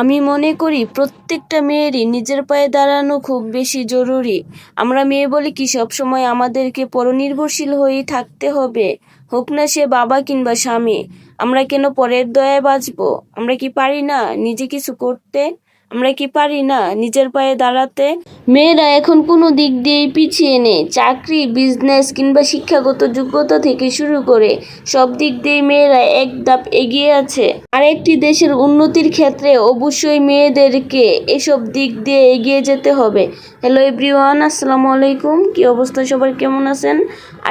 আমি মনে করি প্রত্যেকটা মেয়েরই নিজের পায়ে দাঁড়ানো খুব বেশি জরুরি। আমরা মেয়ে বলি কি, সবসময় আমাদেরকে পরনির্ভরশীল হয়েই থাকতে হবে। হোক না সে বাবা কিংবা স্বামী, আমরা কেন পরের দয়ায় বাঁচবো? আমরা কি পারি না নিজে কিছু করতে? আমরা কি পারি না? নিজের পায়ে দাঁড়াতে? মেয়েরা এখন কোনো দিক দিয়েই পিছিয়ে নেই। চাকরি বিজনেস কিংবা শিক্ষাগত যোগ্যতা থেকে শুরু করে সব দিক দিয়ে মেয়েরা এক ধাপ এগিয়ে আছে। আর একটি দেশের উন্নতির ক্ষেত্রে অবশ্যই মেয়েদেরকে এসব দিক দিয়ে এগিয়ে যেতে হবে। হ্যালো এভরিওয়ান আসসালামু আলাইকুম। কি অবস্থা? সবার কেমন আছেন?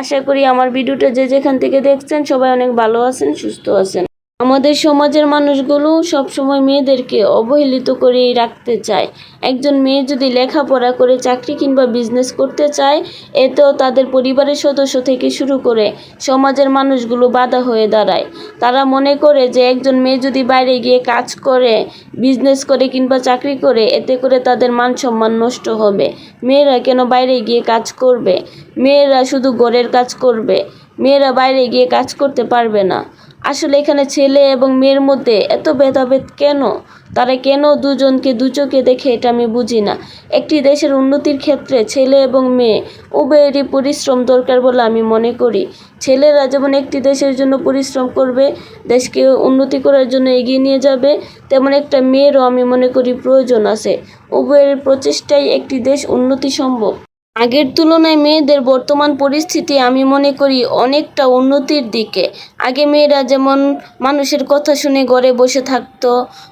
আশা করি আমার ভিডিওটা যে যেখান থেকে দেখছেন সবাই অনেক ভালো আছেন, সুস্থ আছেন। আমাদের সমাজের মানুষগুলো সবসময় মেয়েদেরকে অবহেলিত করেই রাখতে চায়। একজন মেয়ে যদি লেখাপড়া করে চাকরি কিংবা বিজনেস করতে চায়, এতেও তাদের পরিবারের সদস্য থেকে শুরু করে সমাজের মানুষগুলো বাধা হয়ে দাঁড়ায়। তারা মনে করে যে একজন মেয়ে যদি বাইরে গিয়ে কাজ করে বিজনেস করে কিংবা চাকরি করে, এতে করে তাদের মান সম্মান নষ্ট হবে। মেয়েরা কেন বাইরে গিয়ে কাজ করবে? মেয়েরা শুধু ঘরের কাজ করবে। মেয়েরা বাইরে গিয়ে কাজ করতে পারবে না। আসলে এখানে ছেলে এবং মেয়ের মধ্যে এত ভেদাভেদ কেন? তারা কেন দুজনকে দু চোখে দেখে এটা আমি বুঝি না। একটি দেশের উন্নতির ক্ষেত্রে ছেলে এবং মেয়ে উভয়েরই পরিশ্রম দরকার বলে আমি মনে করি। ছেলেরা যেমন একটি দেশের জন্য পরিশ্রম করবে, দেশকে উন্নতি করার জন্য এগিয়ে নিয়ে যাবে, তেমন একটা মেয়েরও আমি মনে করি প্রয়োজন আছে। উভয়ের প্রচেষ্টায় একটি দেশ উন্নতি সম্ভব। আগের তুলনায় মেয়েদের বর্তমান পরিস্থিতি আমি মনে করি অনেকটা উন্নতির দিকে। আগে মেয়েরা যেমন মানুষের কথা শুনে ঘরে বসে থাকতো,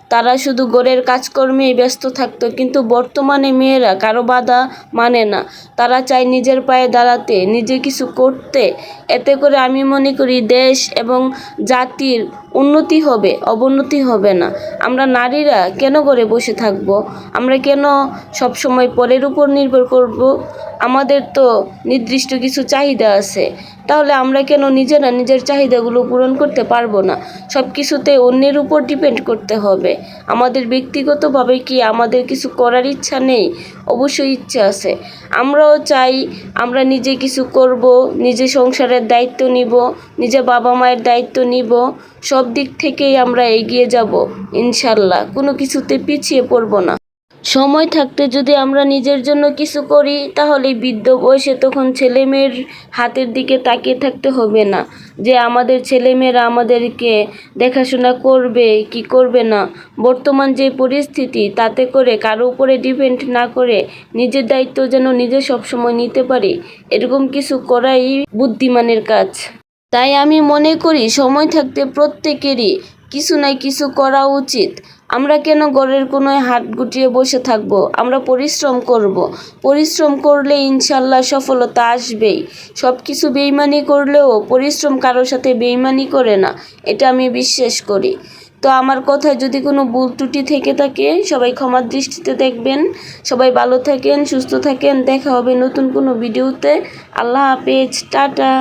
তারা শুধু ঘরের কাজকর্মেই ব্যস্ত থাকতো, কিন্তু বর্তমানে মেয়েরা কারও বাধা মানে না। তারা চায় নিজের পায়ে দাঁড়াতে, নিজে কিছু করতে। এতে করে আমি মনে করি দেশ এবং জাতির উন্নতি হবে, অবনতি হবে না। আমরা নারীরা কেন ঘরে বসে থাকব? আমরা কেন সবসময় পরের উপর নির্ভর করব? আমাদের তো নির্দিষ্ট কিছু চাহিদা আছে। তাহলে আমরা কেন নিজেরা নিজের চাহিদাগুলো পূরণ করতে পারব না? সব কিছুতে অন্যের উপর ডিপেন্ড করতে হবে। আমাদের ব্যক্তিগতভাবে কি আমাদের কিছু করার ইচ্ছা নেই? অবশ্যই ইচ্ছা আছে। আমরাও চাই আমরা নিজে কিছু করব, নিজে সংসারের দায়িত্ব নিব, নিজে বাবা মায়ের দায়িত্ব নিব, সব দিক থেকেই আমরা এগিয়ে যাব, ইনশাল্লাহ। কোনো কিছুতে পিছিয়ে পড়ব না। সময় থাকতে যদি আমরা নিজের জন্য কিছু করি, তাহলে বৃদ্ধ বয়সে তখন ছেলে মেয়ের হাতের দিকে তাকিয়ে থাকতে হবে না। যে আমাদের ছেলেমেয়েরা আমাদেরকে দেখাশোনা করবে, কি করবে না। বর্তমান যে পরিস্থিতি, তাতে করে কারও উপরে ডিপেন্ড না করে নিজের দায়িত্ব যেন নিজে সবসময় নিতে পারি, এরকম কিছু করাই বুদ্ধিমানের কাজ। তাই আমি মনে করি, সময় থাকতে প্রত্যেকেরই কিছু না কিছু করা উচিত। আমরা কেন ঘরের কোনোয় হাত গুটিয়ে বসে থাকব? আমরা পরিশ্রম করব। পরিশ্রম করলে ইনশাল্লাহ সফলতা আসবেই। সব কিছু বেইমানি করলেও পরিশ্রম কারোর সাথে বেইমানি করে না, এটা আমি বিশ্বাস করি। তো আমার কথায় যদি কোনো ভুল ত্রুটি থেকে থাকে, সবাই ক্ষমার দৃষ্টিতে দেখবেন। সবাই ভালো থাকেন, সুস্থ থাকেন। দেখা হবে নতুন কোনো ভিডিওতে। আল্লাহ হাফেজ। টাটা।